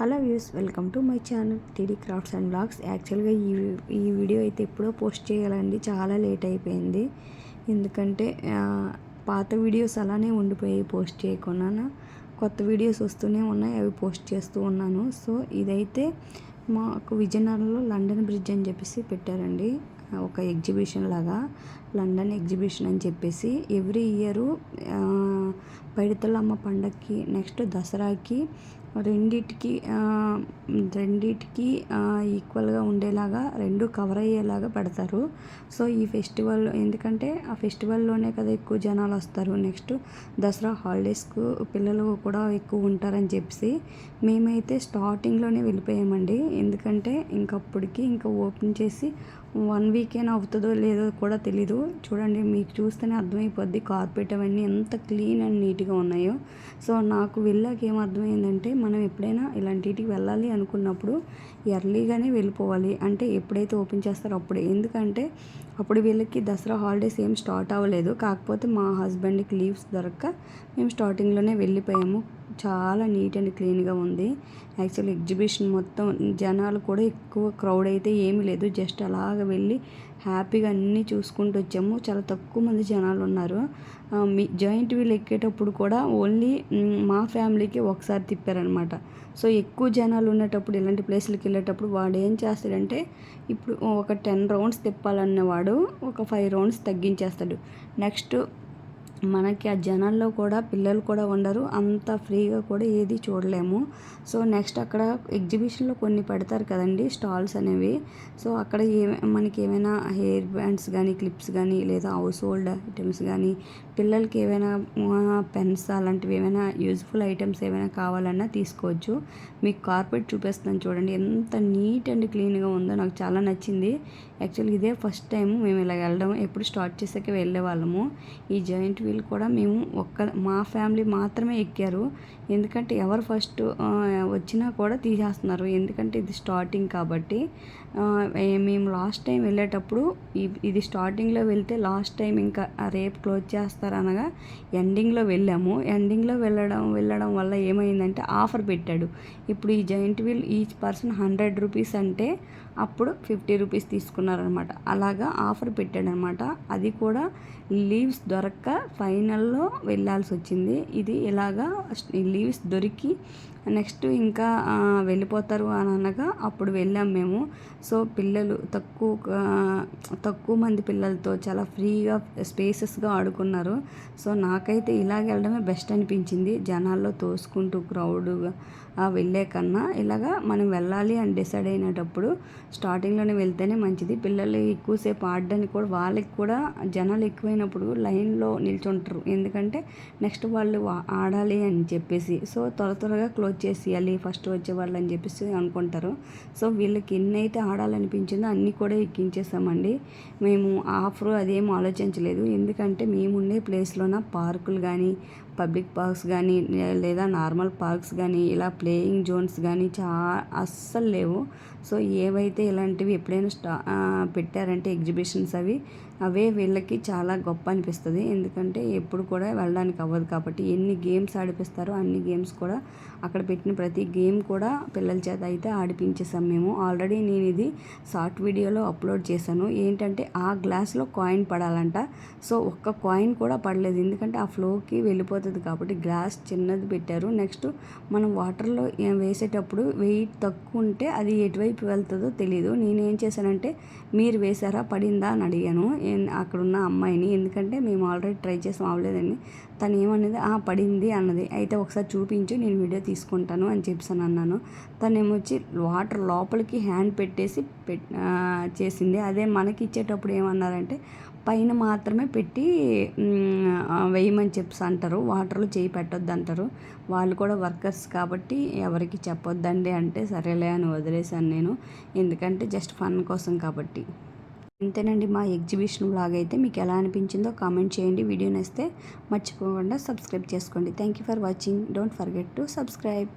Hello views welcome to my channel TD crafts and blogs. యాక్చువల్గా ఈ ఈ video అయితే ఎప్పుడో పోస్ట్ చేయాలండి. చాలా లేట్ అయిపోయింది. ఎందుకంటే పాత వీడియోస్ అలానే ఉండిపోయాయి పోస్ట్ చేయకుండా. కొత్త వీడియోస్ వస్తూనే ఉన్నాయి అవి పోస్ట్ చేస్తూ ఉన్నాను. సో ఇదైతే మాకు విజయనగరంలో లండన్ బ్రిడ్జ్ అని చెప్పేసి పెట్టారండి. ఒక ఎగ్జిబిషన్ లాగా. లండన్ ఎగ్జిబిషన్ అని చెప్పేసి ఎవ్రీ ఇయరు పైడితల్లమ్మ పండక్కి నెక్స్ట్ దసరాకి రెండిటికి రెండిటికి ఈక్వల్గా ఉండేలాగా రెండు కవర్ అయ్యేలాగా పెడతారు. సో ఈ ఫెస్టివల్ ఎందుకంటే ఆ ఫెస్టివల్లోనే కదా ఎక్కువ జనాలు వస్తారు. నెక్స్ట్ దసరా హాలిడేస్కు పిల్లలు కూడా ఎక్కువ ఉంటారని చెప్పేసి మేమైతే స్టార్టింగ్లోనే వెళ్ళిపోయామండి. ఎందుకంటే ఇంకప్పటికి ఇంకా ఓపెన్ చేసి వన్ వీక్ అయినా అవుతుందో లేదో కూడా తెలీదు. చూడండి మీకు చూస్తేనే అర్థమైపోద్ది. కార్పెట్ అవన్నీ ఎంత క్లీన్ అండ్ నీట్గా ఉన్నాయో. సో నాకు వెళ్ళాక ఏం అర్థమైందంటే మనం ఎప్పుడైనా ఇలాంటికి వెళ్ళాలి అనుకున్నప్పుడు ఎర్లీగానే వెళ్ళిపోవాలి. అంటే ఎప్పుడైతే ఓపెన్ చేస్తారో అప్పుడే. ఎందుకంటే అప్పుడు వీళ్ళకి దసరా హాలిడేస్ ఏం స్టార్ట్ అవ్వలేదు. కాకపోతే మా హస్బెండ్కి లీవ్స్ దొరక్క మేము స్టార్టింగ్లోనే వెళ్ళిపోయాము. చాలా నీట్ అండ్ క్లీన్గా ఉంది. యాక్చువల్ ఎగ్జిబిషన్ మొత్తం జనాలు కూడా ఎక్కువ క్రౌడ్ అయితే ఏమీ లేదు. జస్ట్ అలాగ వెళ్ళి హ్యాపీగా అన్నీ చూసుకుంటూ వచ్చాము. చాలా తక్కువ మంది జనాలు ఉన్నారు. మీ జాయింట్ వీల్ ఎక్కేటప్పుడు కూడా ఓన్లీ మా ఫ్యామిలీకి ఒకసారి తిప్పారనమాట సో ఎక్కువ జనాలు ఉండేటప్పుడు ఇలాంటి ప్లేస్లకి వెళ్ళేటప్పుడు వాడు ఏం చేస్తాడంటే ఇప్పుడు ఒక టెన్ రౌండ్స్ తిప్పాలన్నవాడు ఒక ఫైవ్ రౌండ్స్ తగ్గించేస్తాడు. నెక్స్ట్ మనకి ఆ జనాల్లో కూడా పిల్లలు కూడా ఉండరు. అంత ఫ్రీగా కూడా ఏది చూడలేము. సో నెక్స్ట్ అక్కడ ఎగ్జిబిషన్లో కొన్ని పెడతారు కదండి స్టాల్స్ అనేవి. సో అక్కడ ఏ మనకి ఏమైనా హెయిర్ బ్యాండ్స్ కానీ క్లిప్స్ కానీ లేదా హౌస్ హోల్డ్ ఐటమ్స్ కానీ పిల్లలకి ఏమైనా పెన్స్ అలాంటివి ఏమైనా యూజ్ఫుల్ ఐటమ్స్ ఏమైనా కావాలన్నా తీసుకోవచ్చు. మీకు కార్పెట్ చూపిస్తాను చూడండి. ఎంత నీట్ అండ్ క్లీన్గా ఉందో నాకు చాలా నచ్చింది. యాక్చువల్లీ ఇదే ఫస్ట్ టైం మేము ఇలా వెళ్ళడం. ఎప్పుడు స్టార్ట్ చేసాక వెళ్ళే వాళ్ళము. ఈ జాయింట్ వీల్ కూడా మేము ఒక్క మా ఫ్యామిలీ మాత్రమే ఎక్కారు. ఎందుకంటే ఎవరు ఫస్ట్ వచ్చినా కూడా తీసేస్తున్నారు. ఎందుకంటే ఇది స్టార్టింగ్ కాబట్టి మేము లాస్ట్ టైం వెళ్ళేటప్పుడు ఇది స్టార్టింగ్లో వెళ్తే లాస్ట్ టైం ఇంకా రేపు క్లోజ్ చేస్తారు అనగా ఎండింగ్లో వెళ్ళాము. ఎండింగ్లో వెళ్ళడం వెళ్ళడం వల్ల ఏమైందంటే ఆఫర్ పెట్టాడు. ఇప్పుడు ఈ joint wheel each person hundred rupees అంటే అప్పుడు ఫిఫ్టీ రూపీస్ తీసుకున్నారనమాట అలాగా ఆఫర్ పెట్టాడనమాట అది కూడా లీవ్స్ దొరక్క ఫైనల్లో వెళ్ళాల్సి వచ్చింది. ఇది ఇలాగా లీవ్స్ దొరికి నెక్స్ట్ ఇంకా వెళ్ళిపోతారు అని అనగా అప్పుడు వెళ్ళాం మేము. సో పిల్లలు తక్కువ తక్కువ మంది పిల్లలతో చాలా ఫ్రీగా స్పేసెస్గా ఆడుకున్నారు. సో నాకైతే ఇలాగ వెళ్ళడమే బెస్ట్ అనిపించింది. జనాల్లో తోసుకుంటూ క్రౌడ్గా వెళ్ళే కన్నా ఇలాగా మనం వెళ్ళాలి అని డిసైడ్ అయినప్పుడు స్టార్టింగ్లోనే వెళ్తేనే మంచిది. పిల్లలు ఎక్కువసేపు ఆడడానికి కూడా వాళ్ళకి కూడా జనాలు ఎక్కువైనప్పుడు లైన్లో నిల్చుంటారు. ఎందుకంటే నెక్స్ట్ వాళ్ళు ఆడాలి అని చెప్పేసి. సో త్వర త్వరగా క్లోజ్ చేసేయాలి ఫస్ట్ వచ్చేవాళ్ళు అని చెప్పేసి అనుకుంటారు. సో వీళ్ళకి ఎన్ని అయితే ఆడాలనిపించిందో అన్నీ కూడా ఎక్కించేసామండి. మేము ఆఫర్ అదేం ఆలోచించలేదు. ఎందుకంటే మేముండే ప్లేస్లోన పార్కులు కానీ పబ్లిక్ పార్క్స్ కానీ లేదా నార్మల్ పార్క్స్ కానీ ఇలా ప్లేయింగ్ జోన్స్ కానీ చా అస్సలు లేవు. సో ఏవైతే ఇలాంటివి ఎప్పుడైనా స్టా పెట్టారంటే ఎగ్జిబిషన్స్ అవి అవే వీళ్ళకి చాలా గొప్ప అనిపిస్తుంది ఎందుకంటే ఎప్పుడు కూడా వెళ్ళడానికి అవ్వదు కాబట్టి ఎన్ని గేమ్స్ ఆడిపిస్తారో అన్ని గేమ్స్ కూడా అక్కడ పెట్టిన ప్రతి గేమ్ కూడా పిల్లల చేత అయితే ఆడిపించేసాం మేము. ఆల్రెడీ నేను ఇది షార్ట్ వీడియోలో అప్లోడ్ చేశాను. ఏంటంటే ఆ గ్లాస్లో కాయిన్ పడాలంట. సో ఒక్క కాయిన్ కూడా పడలేదు. ఎందుకంటే ఆ ఫ్లోకి వెళ్ళిపోతుంది కాబట్టి గ్లాస్ చిన్నది పెట్టారు. నెక్స్ట్ మనం వాటర్లో వేసేటప్పుడు వెయిట్ తక్కువ ఉంటే అది ఎటువైపు వెళ్తుందో తెలియదు నేను ఏం చేశానంటే మీరు వేసారా పడిందా? అని అడిగాను. అక్కడ ఉన్న అమ్మాయిని. ఎందుకంటే మేము ఆల్రెడీ ట్రై చేసాం అవ్వలేదని తను ఏమన్నది ఆ పడింది అన్నది. అయితే ఒకసారి చూపించు నేను వీడియో తీసుకుంటాను అని చెప్పాను అన్నాను. తను ఏమొచ్చి వాటర్ లోపలికి హ్యాండ్ పెట్టేసి పెట్ చేసింది. అదే మనకి ఇచ్చేటప్పుడు ఏమన్నారంటే పైన మాత్రమే పెట్టి వేయమని చెప్పి అంటారు. వాటర్లో చేయి పెట్టొద్దు అంటారు. వాళ్ళు కూడా వర్కర్స్ కాబట్టి ఎవరికి చెప్పొద్దండి అంటే సరేలే అని వదిలేశాను నేను. ఎందుకంటే జస్ట్ ఫన్ కోసం కాబట్టి. ఇంతేనండి మా ఎగ్జిబిషన్ బ్లాగ్ అయితే మీకు ఎలా అనిపించిందో కామెంట్ చేయండి. వీడియో నచ్చితే మర్చిపోకుండా సబ్స్క్రైబ్ చేసుకోండి. Thank you for watching. Don't forget to subscribe.